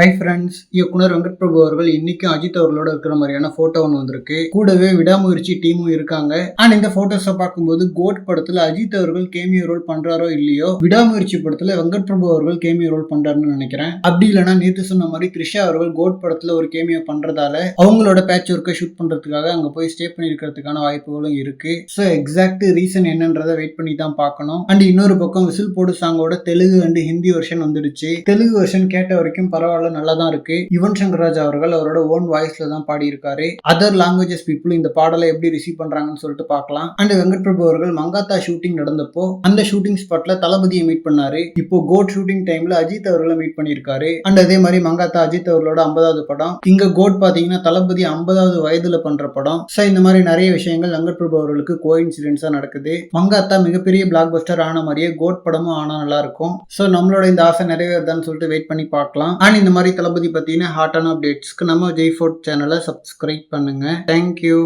Hi friends இயக்குனர் வெங்கட் பிரபு அவர்கள் இன்னைக்கு அஜித் அவர்களோட இருக்கிற மாதிரியான போட்டோ ஒன்று வந்திருக்கு. கூடவே விடாமுயற்சி டீமும் இருக்காங்க. அண்ட் இந்த போட்டோஸை பார்க்கும்போது கோட் படத்தில் அஜித் அவர்கள் கேமியோ ரோல் பண்றாரோ இல்லையோ விடாமுயற்சி படத்தில் வெங்கட் பிரபு அவர்கள் கேமியோ ரோல் பண்றாருன்னு நினைக்கிறேன். அப்படி இல்லைன்னா நேற்று சொன்ன மாதிரி த்ரிஷா அவர்கள் கோட் படத்தில் ஒரு கேமியோ பண்றதால அவங்களோட பேட்ச் ஒர்க்கை ஷூட் பண்றதுக்காக அங்கே போய் ஸ்டே பண்ணிருக்கிறதுக்கான வாய்ப்புகளும் இருக்கு. ஸோ எக்ஸாக்ட் ரீசன் என்னன்றதை வெயிட் பண்ணி தான் பார்க்கணும். அண்ட் இன்னொரு பக்கம் விசில் போடு சாங்கோட தெலுங்கு அண்ட் ஹிந்தி வெர்ஷன் வந்துடுச்சு. தெலுங்கு வெர்ஷன் கேட்ட வரைக்கும் பரவாயில்ல நல்லா தான் இருக்கு. யுவன் சங்கர் ராஜா அவர்கள் அவரோட ஓன் வாய்ஸ்ல தான் பாடியிருக்காரு. அதர் லாங்குவேஜஸ் பீப்புள் இந்த பாடலை எப்படி ரிசீவ் பண்றாங்கன்னு சொல்லிட்டு பார்க்கலாம். அண்ட் வெங்கட் பிரபு அவர்கள் மங்காத்தா ஷூட்டிங் நடந்தப்போ அந்த ஷூட்டிங் ஸ்பாட்ல தளபதியை மீட் பண்ணாரு. இப்போ கோட் ஷூட்டிங் டைம்ல அஜித் அவர்களை மீட் பண்ணியிருக்காரு. அண்ட் அதே மாதிரி மங்காத்தா அஜித் அவர்களோட ஐம்பதாவது படம். இங்க கோட் பாத்தீங்கன்னா தளபதி ஐம்பதாவது வயதுல பண்ற படம். ஸோ இந்த மாதிரி நிறைய விஷயங்கள் வெங்கட் பிரபு அவர்களுக்கு கோ இன்சிடென்ட்ஸா நடக்குது. மங்காத்தா மிகப்பெரிய பிளாக் பஸ்டர் ஆன மாதிரியே கோட் படமும் ஆனா நல்லா இருக்கும். ஸோ நம்மளோட இந்த ஆசை நிறைவேறதான்னு சொல்லிட்டு வெயிட் பண்ணி பார்க்கலாம். அண்ட் இந்த மாதிரி தளபதி பத்தின ஹாட்டான அப்டேட்ஸ்க்கு நம்ம ஜெய் ஃபோர்ட் சேனலை சப்ஸ்கிரைப் பண்ணுங்க. Thank you